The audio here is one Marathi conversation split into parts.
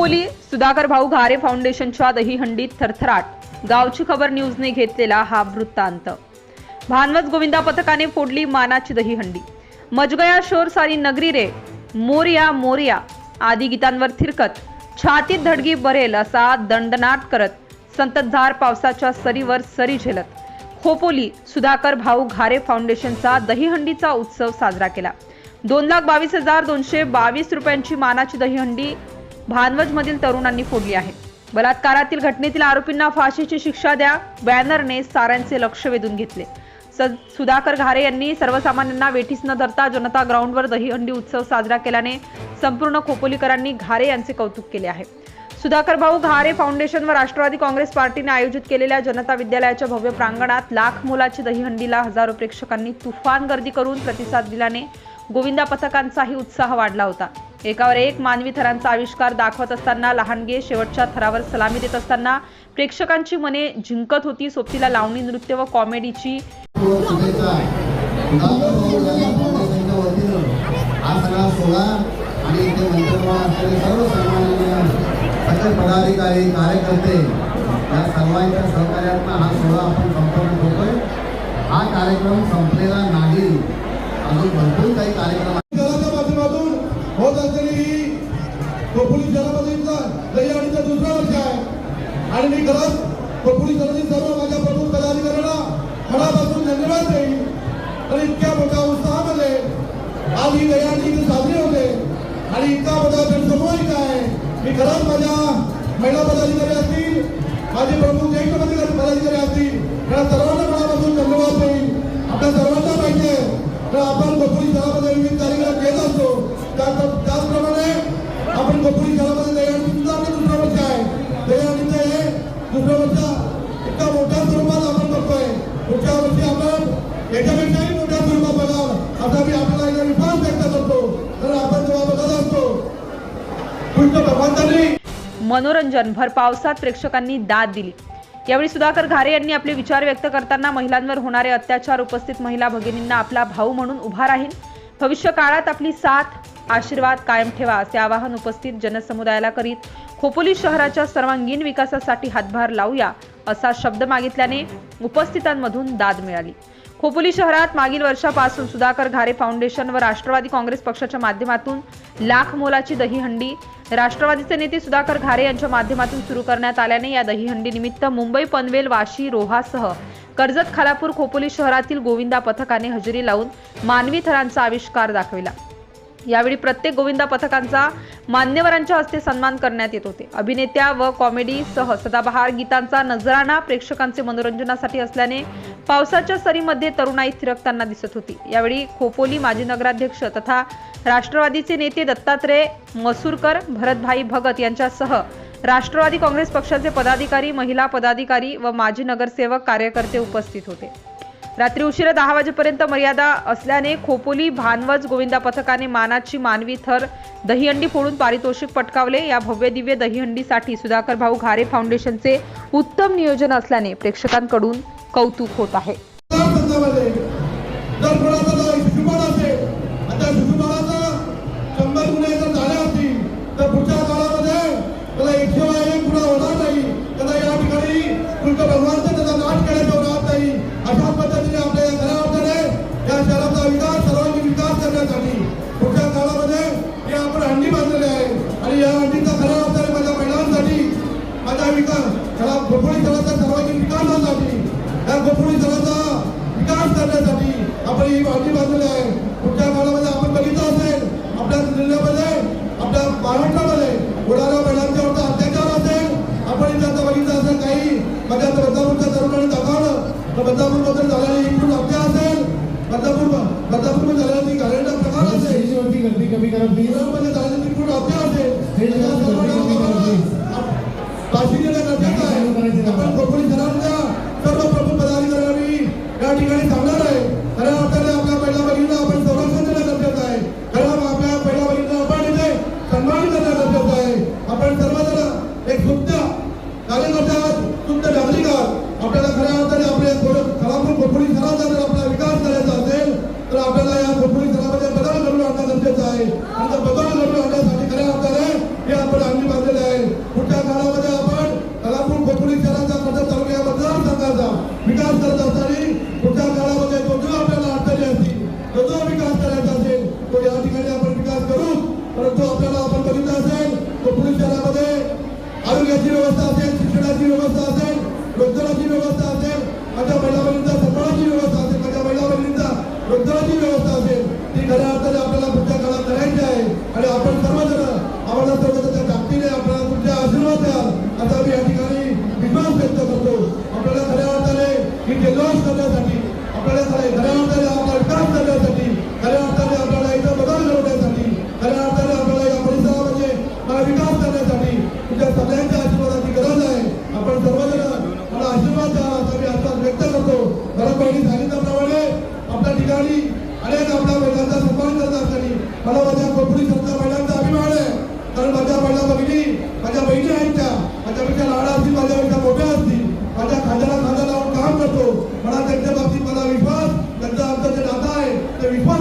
खोपोली सुधाकर भाऊ घारे फाउंडेशनच्या दहीहंडीत थरथराट. गावची खबर न्यूजने घेतलेला हा वृत्तांत. भानवत गोविंदा पथकाने फोडली मानाची दहीहंडी मजगया शोर सारी नगरी रे मोरया मोरया आदी गीतांवर थिरकत छातीत धडगी बरेल असा दंडनाट करत संततधार पावसाच्या सरीवर सरी झेलत खोपोली सुधाकर भाऊ घारे फाउंडेशनचा दहीहंडीचा उत्सव साजरा केला. दोन लाख बावीस हजार दोनशे बावीस रुपयांची मानाची दहीहंडी भानवजमधील तरुणांनी फोडली आहे. बलात्कारातील घटनेतील आरोपींना फाशीची शिक्षा द्या बॅनरने साऱ्यांचे लक्ष वेधून घेतले. स- सुधाकर घारे यांनी सर्वसामान्यांना वेठीस न धरता जनता ग्राउंडवर दहीहंडी उत्सव साजरा केल्याने संपूर्ण खोपोलीकरांनी घारे यांचे कौतुक केले आहे. सुधाकर भाऊ घारे फाउंडेशन व राष्ट्रवादी काँग्रेस पार्टीने आयोजित केलेल्या जनता विद्यालयाच्या भव्य प्रांगणात लाख मोलाची दहीहंडीला हजारो प्रेक्षकांनी तुफान गर्दी करून प्रतिसाद दिल्याने गोविंदा पथकांचाही उत्साह वाढला होता. एकावर एक मानवी थरांचा आविष्कार दाखवत असताना लहानगे शेवटच्या थरावर सलामी देत असताना प्रेक्षकांची मने जिंकत होती. सोबतीला लावणी नृत्य व कॉमेडीची पदाधिकारी कार्यकर्ते या सर्वांच्या सहकार्यातनं हा सोहळा आपण संपन्न हा कार्यक्रम संपलेला नाही. अजून भरपूर काही कार्यक्रम आहे व मी खरंच खोपोली सर्व माझ्या प्रमुख पदाधिकाऱ्यांना मनापासून धन्यवाद देईल आणि इतक्या मोठ्या उत्साहामध्ये आज ही दयाची साजरी होते. आणि इतका मोठा जनसमूह आहे. मी खरंच माझ्या महिला पदाधिकारी असतील माझे प्रमुख ज्येष्ठ पदाधिकारी पदाधिकारी असतील या सर्वांना मनापासून धन्यवाद देईल आपल्या सर्वांना माहिती आहे तर आपण गोपुरी शहरामध्ये विविध कार्यक्रम घेत असतो. त्या- त्याचप्रमाणे आपण गोपुरी शहरामध्ये दयाची सुद्धा आपली दुसरा आहे. हे दुसरं इतका मोठ्या स्वरूपात आपण बघतोय. पुढच्या वर्षी आपण याच्यापेक्षाही मोठ्या स्वरूपात बघावं. असा मी आपला एकदा विश्वास व्यक्त करतो. तर आपण जेव्हा बघत असतो कृष्ण भगवंतांनी मनोरंजन भर पावसात प्रेक्षकांनी दाद दिली. यावेळी सुधाकर घारे यांनी आपले विचार व्यक्त करताना महिलांवर होणारे अत्याचार उपस्थित महिला भगिनींना आपला भाऊ म्हणून उभा राहील भविष्य काळात आपली साथ आशीर्वाद कायम ठेवा असे आवाहन उपस्थित जनसमुदायाला करीत खोपोली शहराच्या सर्वांगीण विकासासाठी हातभार लावूया असा शब्द मागितल्याने उपस्थितांमधून दाद मिळाली. खोपोली शहरात मागील वर्षापासून सुधाकर घारे फाउंडेशन व राष्ट्रवादी काँग्रेस पक्षाच्या माध्यमातून लाख मोलाची दहीहंडी राष्ट्रवादीचे नेते सुधाकर घारे यांच्या माध्यमातून सुरू करण्यात आल्याने या दहीहंडी निमित्त मुंबई पनवेल वाशी रोहासह कर्जत खालापूर खोपोली शहरातील गोविंदा पथकाने हजेरी लावून मानवी थरांचा आविष्कार दाखविला. यावेळी प्रत्येक गोविंदा पथकांचा मान्यवरांच्या हस्ते सन्मान करण्यात येत होते. अभिनेत्या व कॉमेडीसह सदाबहार गीतांचा नजराणा प्रेक्षकांचे मनोरंजनासाठी असल्याने पावसाच्या सरीमध्ये तरुणाई थिरकताना दिसत होती. यावेळी खोपोली माजी नगराध्यक्ष तथा राष्ट्रवादीचे नेते दत्तात्रय मसूरकर भरतभाई भगत यांच्यासह राष्ट्रवादी काँग्रेस पक्षाचे पदाधिकारी महिला पदाधिकारी व माजी नगरसेवक कार्यकर्ते उपस्थित होते. रात्री उशिरा दहा वाजेपर्यंत मर्यादा असल्याने खोपोली भानवज गोविंदा पथकाने मानाची मानवी थर दहीहंडी फोडून पारितोषिक पटकावले. या भव्य दिव्य दहीहंडीसाठी सुधाकर भाऊ घारे फाउंडेशनचे उत्तम नियोजन असल्याने प्रेक्षकांकडून कौतुक होत आहे. विकास त्याला खोपोळी तळाचा सर्वांगीण विकासासाठी त्या खोपोळी तळाचा विकास करण्यासाठी आपण ही मागणी बाजूला आहे. पुढच्या काळामध्ये आपण बघितलं असेल आपल्या जिल्ह्यामध्ये आपल्या महाराष्ट्रामध्ये होणाऱ्या विकास करत असताना करण्यासाठी आपल्याला खऱ्या अर्थाने आपला विकास करण्यासाठी खऱ्या अर्थाने आपल्याला इथं बदल घडवण्यासाठी खऱ्या अर्थाने आपल्याला या परिसरामध्ये मला विकास करण्यासाठी तुमच्या सगळ्यांच्या आशीर्वादाची गरज आहे. आपण सर्वजण मला आशीर्वाद द्या असा मी व्यक्त करतो. घरात सांगितल्याप्रमाणे आपल्या ठिकाणी अनेक आपल्या महिलांचा सन्मान करत असताना मला माझ्या कोकणी संस्था महिलांचा अभिमान आहे. कारण माझ्या महिला भगिनी आहे ते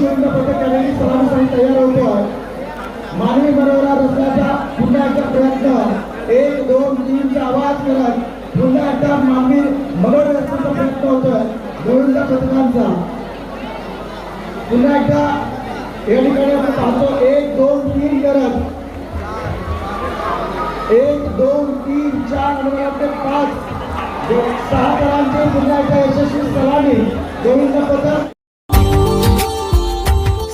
दुसरा पुरुष रंग पथक यावेळी सलामीसाठी तयार होतोय मानवी बरोबर रचण्याचा पुन्हा एकदा प्रयत्न. एक दोन तीनचा आवाज करत पुन्हा एकदा मानवी मनोर रचण्याचा प्रयत्न होतोय. गोविंदा पथकांचा. पुन्हा एकदा या ठिकाणी आपण पाहतो एक दोन तीन करत. एक दोन तीन चार आणि आपले पाच. सहा करांचे पुन्हा एकदा यशस्वी सलामी. गोविंदा पथक